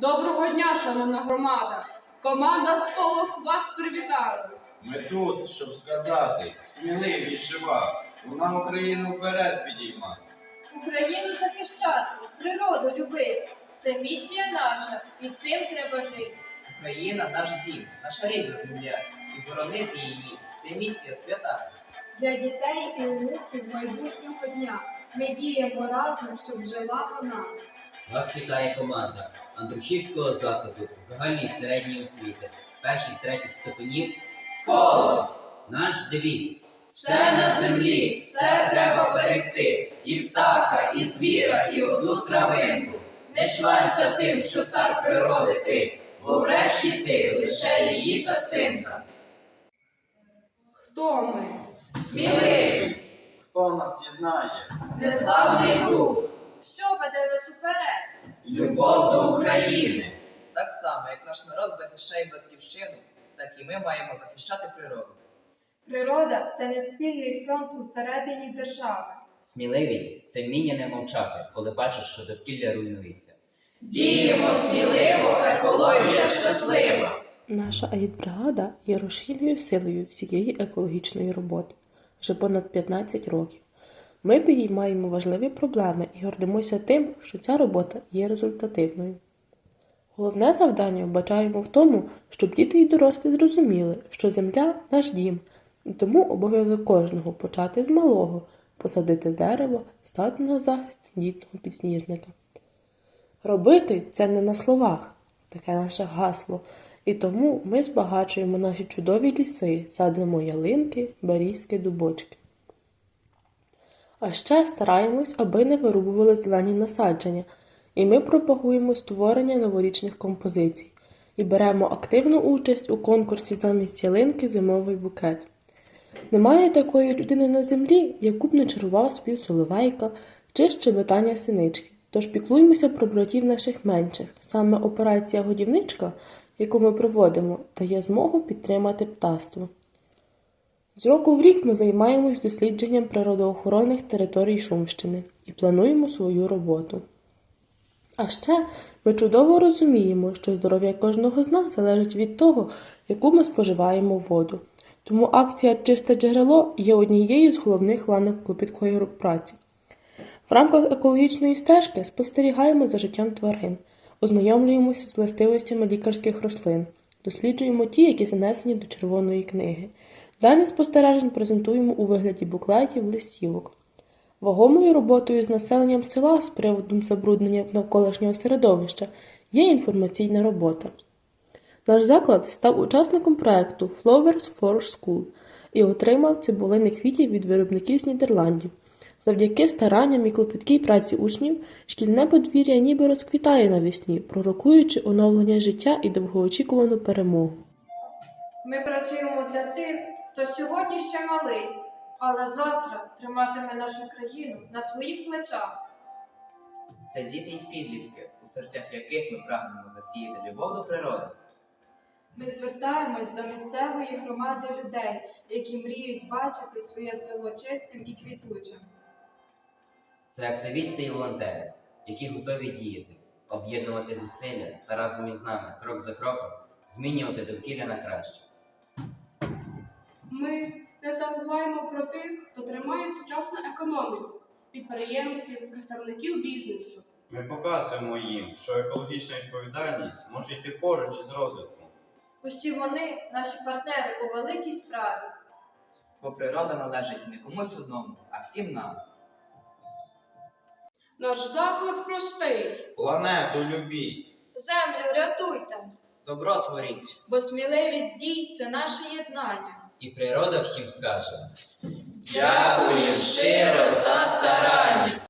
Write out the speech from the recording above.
Доброго дня, шановна громада! Команда Сполох вас привітала. Ми тут, щоб сказати, сміливіше вам, вона Україну вперед підіймає. Україну захищати, природу любити. Це місія наша, і цим треба жити. Україна наш дім, наша рідна земля, і боронити її це місія свята. Для дітей і онуків майбутнього дня ми діємо разом, щоб жила вона. Вас вітає команда Андрушівського закладу загальної середньої освіти, перших третіх ступенів Школа! Наш девіз Все на землі, все треба берегти, і птаха, і звіра, і одну травинку. Не чванься тим, що цар природи ти, бо врешті ти лише її частинка. Хто ми? Сміливий, Хто нас єднає? неславний дух, Що веде нас уперед? Любов до України. Так само, як наш народ захищає батьківщину, так і ми маємо захищати природу. Природа це не спільний фронт усередині держави. сміливість це вміння не мовчати, коли бачиш, що довкілля руйнується. Діємо сміливо, екологія щаслива. Наша агітбригада є розширеною силою всієї екологічної роботи вже понад 15 років. Ми підіймаємо важливі проблеми і гордимося тим, що ця робота є результативною. Головне завдання вбачаємо в тому, щоб діти й дорослі зрозуміли, що земля наш дім, і тому обов'язок кожного почати з малого, посадити дерево, стати на захист дітного підсніжника. Робити це не на словах, таке наше гасло. І тому ми збагачуємо наші чудові ліси, садимо ялинки, берізки, дубочки. А ще стараємось, аби не вирубували зелені насадження, і ми пропагуємо створення новорічних композицій і беремо активну участь у конкурсі замість ялинки зимовий букет. Немає такої людини на землі, яку б не чарував спів соловейка чи щебетання синички. Тож піклуємося про братів наших менших. Саме операція Годівничка, яку ми проводимо, дає змогу підтримати птаство. З року в рік ми займаємось дослідженням природоохоронних територій Шумщини і плануємо свою роботу. А ще ми чудово розуміємо, що здоров'я кожного з нас залежить від того, яку ми споживаємо воду. Тому акція Чисте джерело є однією з головних ланок клопіткої праці. В рамках екологічної стежки спостерігаємо за життям тварин, ознайомлюємося з властивостями лікарських рослин, досліджуємо ті, які занесені до Червоної книги. Дані спостережень презентуємо у вигляді буклетів, листівок. Вагомою роботою з населенням села з приводу забруднення навколишнього середовища є інформаційна робота. Наш заклад став учасником проекту Flowers for School і отримав цибулини квітів від виробників з Нідерландів. Завдяки старанням і клопіткій праці учнів шкільне подвір'я ніби розквітає навесні, пророкуючи оновлення життя і довгоочікувану перемогу. Ми працюємо для тих, хто сьогодні ще малий, але завтра триматиме нашу країну на своїх плечах. Це діти і підлітки, у серцях яких ми прагнемо засіяти любов до природи. Ми звертаємось до місцевої громади людей, які мріють бачити своє село чистим і квітучим. Це активісти і волонтери, які готові діяти, об'єднувати зусилля та разом із нами, крок за кроком, змінювати довкілля на краще. Ми не забуваємо про тих, хто тримає сучасну економіку, підприємців, представників бізнесу. Ми показуємо їм, що екологічна відповідальність може йти поруч із розвитком. Усі вони наші партнери у великій справі. Бо природа належить не комусь одному, а всім нам. Наш заклик простий. Планету любіть! Землю рятуйте! Добро творіть. Бо сміливість дій це наше єднання. І природа всім скаже. Дякую щиро за старання.